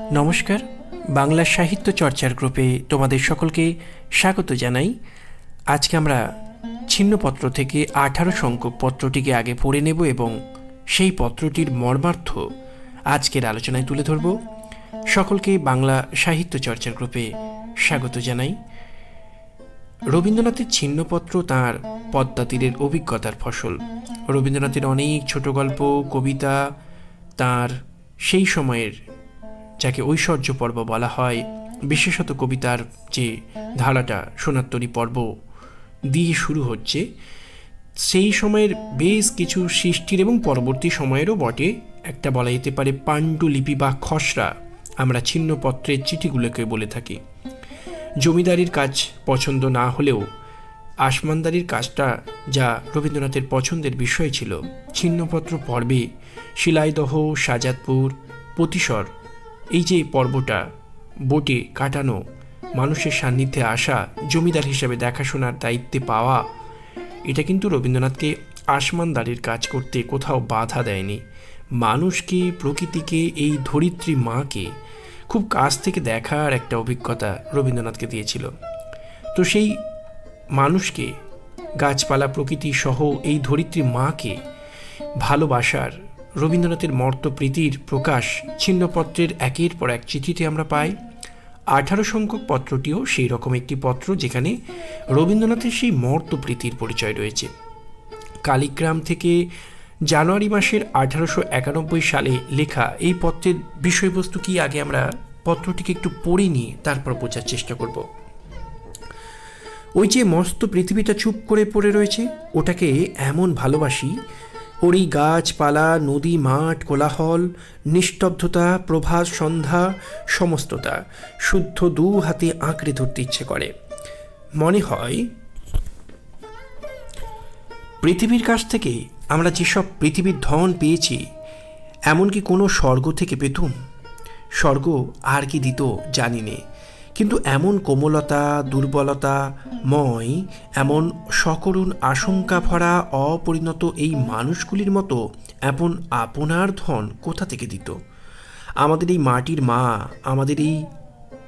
নমস্কার, বাংলা সাহিত্য চর্চার গ্রুপে তোমাদের সকলকে স্বাগত জানাই। আজকে আমরা ছিন্নপত্র থেকে আঠারো সংখ্যক পত্রটিকে আগে পড়ে নেব এবং সেই পত্রটির মর্মার্থ আজকের আলোচনায় তুলে ধরব। সকলকে বাংলা সাহিত্য চর্চার গ্রুপে স্বাগত জানাই। রবীন্দ্রনাথের ছিন্নপত্র তাঁর পদ্মা তীরের অভিজ্ঞতার ফসল। রবীন্দ্রনাথের অনেক ছোট গল্প, কবিতা তার সেই সময়ের যাকে ঐশ্বর্য পর্ব বলা হয়। বিশেষত কবিতার যে ধারাটা, সোনাত্তরী পর্ব দিয়ে শুরু হচ্ছে, সেই সময়ের বেশ কিছু সৃষ্টির এবং পরবর্তী সময়েরও বটে। একটা বলা যেতে পারে পাণ্ডুলিপি বা খসড়া। আমরা ছিন্নপত্রের চিঠিগুলোকে বলে থাকি। জমিদারির কাজ পছন্দ না হলেও আসমানদারির কাজটা যা রবীন্দ্রনাথের পছন্দের বিষয় ছিল, ছিন্নপত্র পর্বে শিলাইদহ সাজাদপুর প্রতিসর এই যে পর্বটা, বোটে কাটানো, মানুষের সান্নিধ্যে আসা, জমিদার হিসেবে দেখাশোনার দায়িত্বে পাওয়া, এটা কিন্তু রবীন্দ্রনাথকে আসমানদারির কাজ করতে কোথাও বাধা দেয়নি। মানুষকে, প্রকৃতিকে, এই ধরিত্রী মাকে খুব কাছ থেকে দেখার একটা অভিজ্ঞতা রবীন্দ্রনাথকে দিয়েছিল। তো সেই মানুষকে, গাছপালা, প্রকৃতি সহ এই ধরিত্রী মাকে ভালোবাসার রবীন্দ্রনাথের মর্তপ্রীতির প্রকাশ ছিন্নপত্রের একের পর এক চিঠিতে আমরা পাই, আঠারো সংখ্যক পত্রটিও সেই রকম একটি পত্র যেখানে রবীন্দ্রনাথের সেই মর্তপ্রীতির পরিচয় রয়েছে। কালীগ্রাম থেকে জানুয়ারি মাসের আঠারোশো একানব্বই সালে লেখা এই পত্রের বিষয়বস্তু কি আগে আমরা পত্রটিকে একটু পড়ে নিয়ে তারপর বোঝার চেষ্টা করব। ওই যে মস্ত পৃথিবীটা চুপ করে পড়ে রয়েছে, ওটাকে এমন ভালোবাসি ওর গাছপালা, নদী, মাঠ, কোলাহল, নিস্তব্ধতা প্রভাত সন্ধ্যা, সমস্ততা। শুদ্ধ দু হাতে আঁকড়ে ধরতে ইচ্ছে করে। মনে হয়, পৃথিবীর কাছ থেকে আমরা যেসব পৃথিবীর ধন পেয়েছি, এমনকি কোনো স্বর্গ থেকে পেতুম? স্বর্গ আর কি দিত জানি নে। কিন্তু এমন কোমলতা, দুর্বলতা, ময়, এমন সকরুণ আশঙ্কা ভরা অপরিণত এই মানুষগুলির মতো এমন আপনার ধন কোথা থেকে দিত? আমাদের এই মাটির মা, আমাদের এই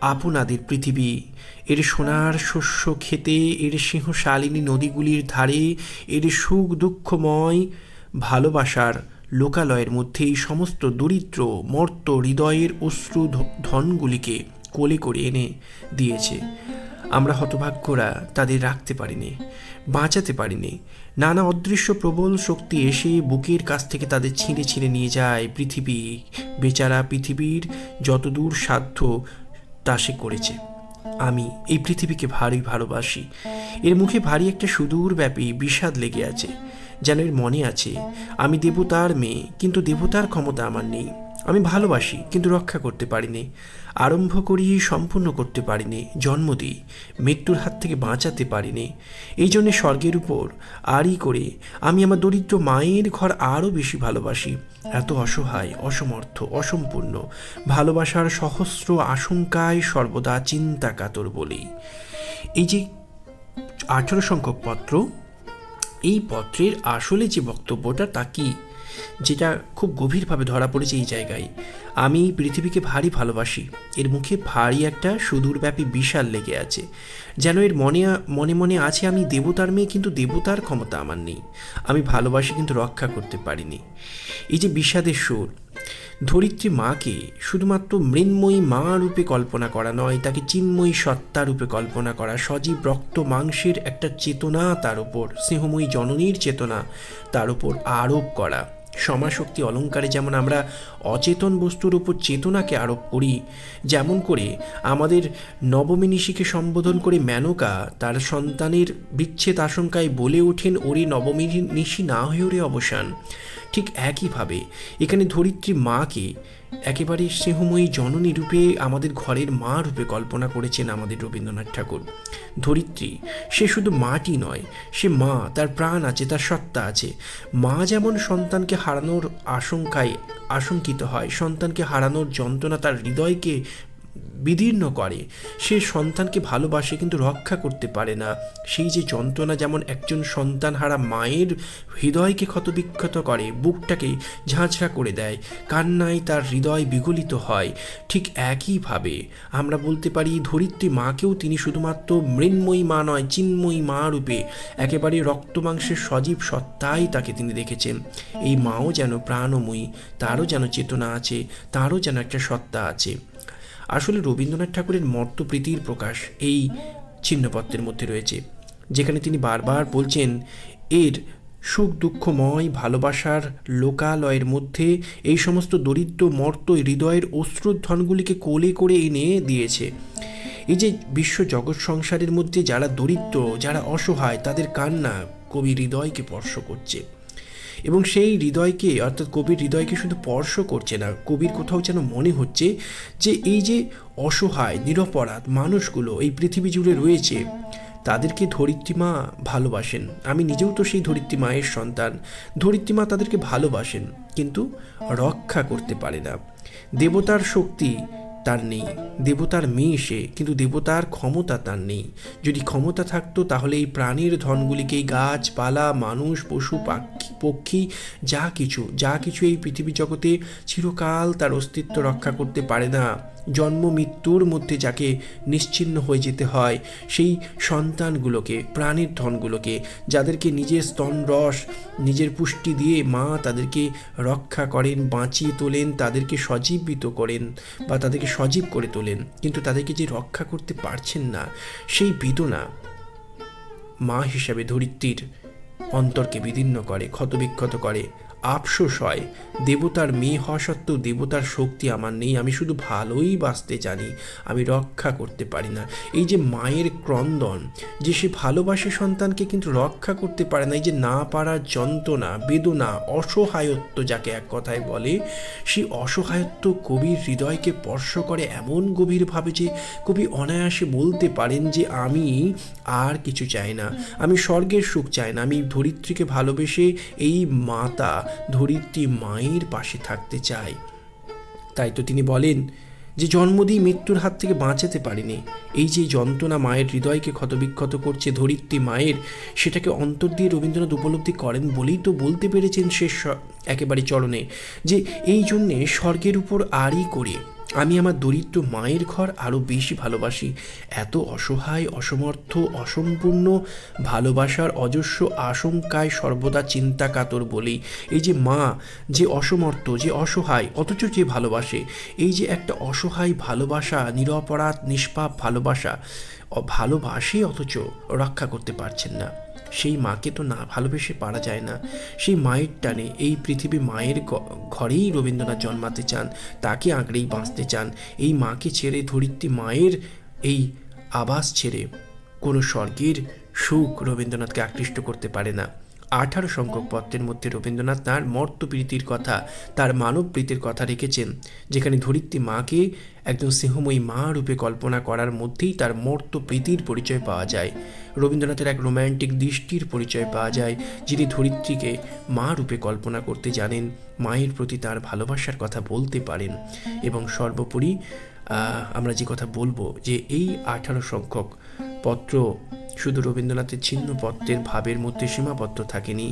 আপনাদের পৃথিবী, এর সোনার শস্য খেতে, এর সিংহশালিনী নদীগুলির ধারে, এর সুখ দুঃখময় ভালোবাসার লোকালয়ের মধ্যে এই সমস্ত দরিদ্র, মর্ত হৃদয়ের অশ্রু ধনগুলিকে কোলে করে এনে দিয়েছে। আমরা হতভাগ্যরা তাদের রাখতে পারিনি, বাঁচাতে পারিনি। নানা অদৃশ্য প্রবল শক্তি এসে বুকের কাছ থেকে তাদের ছিঁড়ে ছিঁড়ে নিয়ে যায় পৃথিবী। বেচারা পৃথিবীর যতদূর সাধ্য তা সে করেছে। আমি এই পৃথিবীকে ভারী ভালোবাসি। এর মুখে ভারী একটা সুদূর ব্যাপী বিষাদ লেগে আছে, যেন এর মনে আছে, আমি দেবতার মেয়ে, কিন্তু দেবতার ক্ষমতা আমার নেই। আমি ভালোবাসি, কিন্তু রক্ষা করতে পারিনি। আরম্ভ করি সম্পূর্ণ করতে পারিনি, জন্ম দিই, মৃত্যুর হাত থেকে বাঁচাতে পারিনি। এই জন্যে স্বর্গের উপর আরই করে আমি আমার দরিদ্র মায়ের ঘর আরও বেশি ভালোবাসি। এত অসহায়, অসমর্থ, অসম্পূর্ণ, ভালোবাসার সহস্র আশঙ্কায় সর্বদা চিন্তা কাতর বলি। এই যে আঠেরো সংখ্যক পত্র, এই পত্রের আসলে যে বক্তব্যটা তা কি? যেটা খুব গভীরভাবে ধরা পড়েছে এই জায়গায়। আমি পৃথিবীকে ভারী ভালোবাসি। এর মুখে ভারী একটা সুদূরব্যাপী বিশাল লেগে আছে। যেন এর মনে মনে মনে আছে আমি দেবতার মেয়ে, কিন্তু দেবতার ক্ষমতা আমার নেই। আমি ভালোবাসি, কিন্তু রক্ষা করতে পারিনি। এই যে বিষাদের সুর, ধরিত্রী মাকে শুধুমাত্র মৃন্ময়ী মা রূপে কল্পনা করা নয়, তাকে চিন্ময়ী সত্তা রূপে কল্পনা করা, সজীব রক্ত মাংসের একটা চেতনা তার উপর স্নেহময়ী জননীর চেতনা তার উপর আরোপ করা। সমাশক্তি অলঙ্কারে যেমন আমরা অচেতন বস্তুর উপর চেতনাকে আরোপ করি, যেমন করে আমাদের নবমিনিষিকে সম্বোধন করে মেনকা তার সন্তানের বিচ্ছেদ আশঙ্কায় বলে ওঠেন, ওরে নবমিনিষি না হয়ে ওরে অবসান। ঠিক একইভাবে এখানে ধরিত্রী মাকে একেবারে স্নেহময়ী জননী রূপে আমাদের ঘরের মা রূপে কল্পনা করেছেন আমাদের রবীন্দ্রনাথ ঠাকুর। ধরিত্রী, সে শুধু মাটি নয়, সে মা, তার প্রাণ আছে, তার সত্তা আছে। মা যেমন সন্তানকে হারানোর আশঙ্কায় আশঙ্কিত হয়, সন্তানকে হারানোর যন্ত্রণা তার হৃদয়কে বিদীর্ণ করে। সে সন্তানকে ভালোবাসে কিন্তু রক্ষা করতে পারে না। সেই যে যন্ত্রণা যেমন একজন সন্তান হারা মায়ের হৃদয়কে ক্ষতবিক্ষত করে, বুকটাকে ঝাঁঝরা করে দেয়, কান্নায় তার হৃদয় বিগলিত হয়। ঠিক একইভাবে আমরা বলতে পারি, ধরিত্রী মাকেও তিনি শুধুমাত্র মৃন্ময়ী মা নয়, চিন্ময়ী মা রূপে একেবারে রক্তমাংসের সজীব সত্তাই তাকে তিনি দেখেছেন। এই মাও যেন প্রাণময়ী, তারও যেন চেতনা আছে, তারও যেন একটা সত্তা আছে। আসলে রবীন্দ্রনাথ ঠাকুরের মর্তপ্রীতির প্রকাশ এই চিহ্নপত্রের মধ্যে রয়েছে, যেখানে তিনি বারবার বলছেন, এর সুখ দুঃখময় ভালোবাসার লোকালয়ের মধ্যে এই সমস্ত দরিদ্র মর্ত হৃদয়ের অশ্রুধ্বনগুলিকে কোলে করে এনে দিয়েছে। এই যে বিশ্ব জগৎ সংসারের মধ্যে যারা দরিদ্র, যারা অসহায়, তাদের কান্না কবি হৃদয়কে স্পর্শ করছে। এবং সেই হৃদয়কে, অর্থাৎ কবির হৃদয়কে শুধু স্পর্শ করছে না, কবির কোথাও যেন মনে হচ্ছে যে এই যে অসহায়, নিরপরাধ মানুষগুলো এই পৃথিবী জুড়ে রয়েছে, তাদেরকে ধরিত্রী মা ভালোবাসেন। আমি নিজেও তো সেই ধরিত্রী মায়ের সন্তান। ধরিত্রী মা তাদেরকে ভালোবাসেন, কিন্তু রক্ষা করতে পারে না। দেবতার শক্তি তার নেই। দেবতার মেয়ে সে, কিন্তু দেবতার ক্ষমতা তার নেই। যদি ক্ষমতা থাকতো, তাহলে এই প্রাণীর ধনগুলিকে গাছপালা, মানুষ, পশু, পাখি, পক্ষী, যা কিছু যা কিছু এই পৃথিবী জগতে চিরকাল তার অস্তিত্ব রক্ষা করতে পারে না। জন্ম মৃত্যুর মধ্যে যাকে নিশ্চিন্ন হয়ে যেতে হয়, সেই সন্তানগুলোকে, প্রাণীর ধনগুলোকে, যাদেরকে নিজের স্তন রস, নিজের পুষ্টি দিয়ে মা তাদেরকে রক্ষা করেন, বাঁচিয়ে তোলেন, তাদেরকে সজীবিত করেন বা তাদেরকে সজীব করে তোলেন। কিন্তু তাদেরকে যে রক্ষা করতে পারছেন না, সেই বেদনা মা হিসাবে ধরিত্রীর অন্তরকে বিদীর্ণ করে, ক্ষতবিক্ষত করে। আফসোস হয়। দেবতার মেয়ে হওয়া সত্ত্বেও দেবতার শক্তি আমার নেই, আমি শুধু ভালোই বাঁচতে জানি, আমি রক্ষা করতে পারি না। এই যে মায়ের ক্রন্দন, যে সে ভালোবাসে সন্তানকে কিন্তু রক্ষা করতে পারে না, এই যে না পারার যন্ত্রণা, বেদনা, অসহায়ত্ব যাকে এক কথায় বলে, সেই অসহায়ত্ব কবির হৃদয়কে স্পর্শ করে এমন গভীরভাবে যে কবি অনায়াসে বলতে পারেন যে, আমি আর কিছু চাই না, আমি স্বর্গের সুখ চাই না, আমি ধরিত্রীকে ভালোবেসে এই মাতা ধরিত্রী মায়ের পাশে থাকতে চায়। তাই তো তিনি বলেন যে জন্ম দিয়ে মৃত্যুর হাত থেকে বাঁচাতে পারেনি। এই যে যন্ত্রণা মায়ের হৃদয়কে ক্ষতবিক্ষত করছে ধরিত্রী মায়ের, সেটাকে অন্তর দিয়ে রবীন্দ্রনাথ উপলব্ধি করেন বলেই তো বলতে পেরেছেন শেষ একেবারে চরণে যে এই জন্যে স্বর্গের উপর আরই করে আমি আমার দরিদ্র মায়ের ঘর আরও বেশি ভালোবাসি। এত অসহায়, অসমর্থ, অসম্পূর্ণ ভালোবাসার অজস্র আশঙ্কায় সর্বদা চিন্তা কাতর বলি। এই যে মা, যে অসমর্থ, যে অসহায়, অথচ যে ভালোবাসে, এই যে একটা অসহায় ভালোবাসা, নিরপরাধ, নিষ্পাপ ভালোবাসা ভালোবাসে অথচ, রক্ষা করতে পারছেন না। সেই মাকে তো না ভালোবেসে পারা যায় না। সেই মায়ের টানে এই পৃথিবী মায়ের ঘরেই রবীন্দ্রনাথ জন্মাতে চান, তাকে আঁকড়েই বাঁচতে চান। এই মাকে ছেড়ে ধরিত্রী মায়ের এই আবাস ছেড়ে কোনো স্বর্গের সুখ রবীন্দ্রনাথকে আকৃষ্ট করতে পারে না। আঠারো সংখ্যক পত্রের মধ্যে রবীন্দ্রনাথ তাঁর মর্তপ্রীতির কথা, তার মানব প্রীতির কথা রেখেছেন, যেখানে ধরিত্রী মাকে একজন স্নেহময়ী মা রূপে কল্পনা করার মধ্যেই তার মর্ত প্রীতির পরিচয় পাওয়া যায়। রবীন্দ্রনাথের এক রোম্যান্টিক দৃষ্টির পরিচয় পাওয়া যায়, যিনি ধরিত্রীকে মা রূপে কল্পনা করতে জানেন, মায়ের প্রতি তার ভালোবাসার কথা বলতে পারেন। এবং সর্বোপরি আমরা যে কথা বলব যে এই আঠারো সংখ্যক পত্র শুধু রবীন্দ্রনাথের ছিন্নপত্রের ভাবের মধ্যে সীমাবদ্ধ থাকেনি।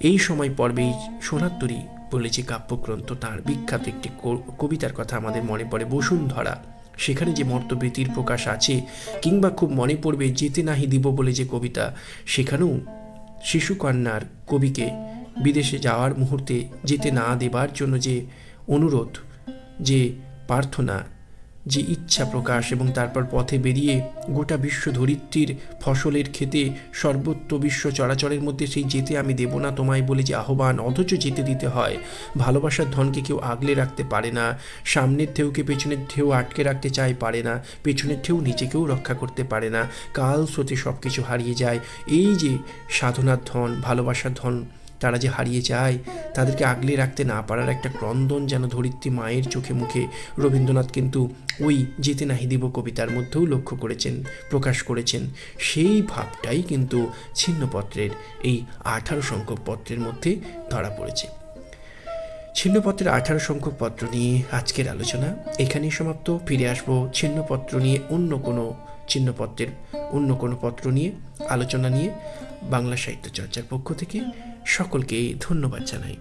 এই সময় পর্বেই সোনাত্তরী বলেছে কাব্যগ্রন্থ তার বিখ্যাত একটি কবিতার কথা আমাদের মনে পড়ে বসুন্ধরা। সেখানে যে মর্তবৃত্তির প্রকাশ আছে কিংবা খুব মনে পড়বে যেতে নাহি দিব বলে যে কবিতা, সেখানেও শিশুকন্যার কবিকে বিদেশে যাওয়ার মুহূর্তে যেতে না দেবার জন্য যে অনুরোধ, যে প্রার্থনা যে ইচ্ছা প্রকাশ এবং তারপর পথে বেরিয়ে গোটা বিশ্ব ধরিত্রীর ফসলের খেতে সর্বত্র বিশ্ব চরাচরের মধ্যে সেই যেতে আমি দেব না, তোমায় বলে যে আহ্বান, অথচ যেতে দিতে হয়। ভালোবাসার ধনকে কেউ আগলে রাখতে পারে না, সামনের ঢেউকে পেছনের ঢেউ আটকে রাখতে চায় পারে না, পেছনের ঢেউ নিজেকেও রক্ষা করতে পারে না। কাল স্রোতে সব কিছু হারিয়ে যায়। এই যে সাধনার ধন, ভালোবাসার ধন তারা যে হারিয়ে যায়, তাদেরকে আগলে রাখতে না পারার একটা ক্রন্দন যেন ধরিত্রী মায়ের চোখে মুখে রবীন্দ্রনাথ কিন্তু ওই যেতে নাহি দিব কবিতার মধ্যেও লক্ষ্য করেছেন, প্রকাশ করেছেন। সেই ভাবটাই কিন্তু ছিন্নপত্রের, এই আঠারো সংখ্যক পত্রের মধ্যে ধরা পড়েছে। ছিন্নপত্রের আঠারো সংখ্যক পত্র নিয়ে আজকের আলোচনা এখানেই সমাপ্ত। ফিরে আসব ছিন্নপত্র নিয়ে অন্য কোনো চিহ্নপত্রের অন্য কোনো পত্র নিয়ে, আলোচনা নিয়ে বাংলা সাহিত্য চর্চার পক্ষ থেকে। সকলকে ধন্যবাদ জানাই।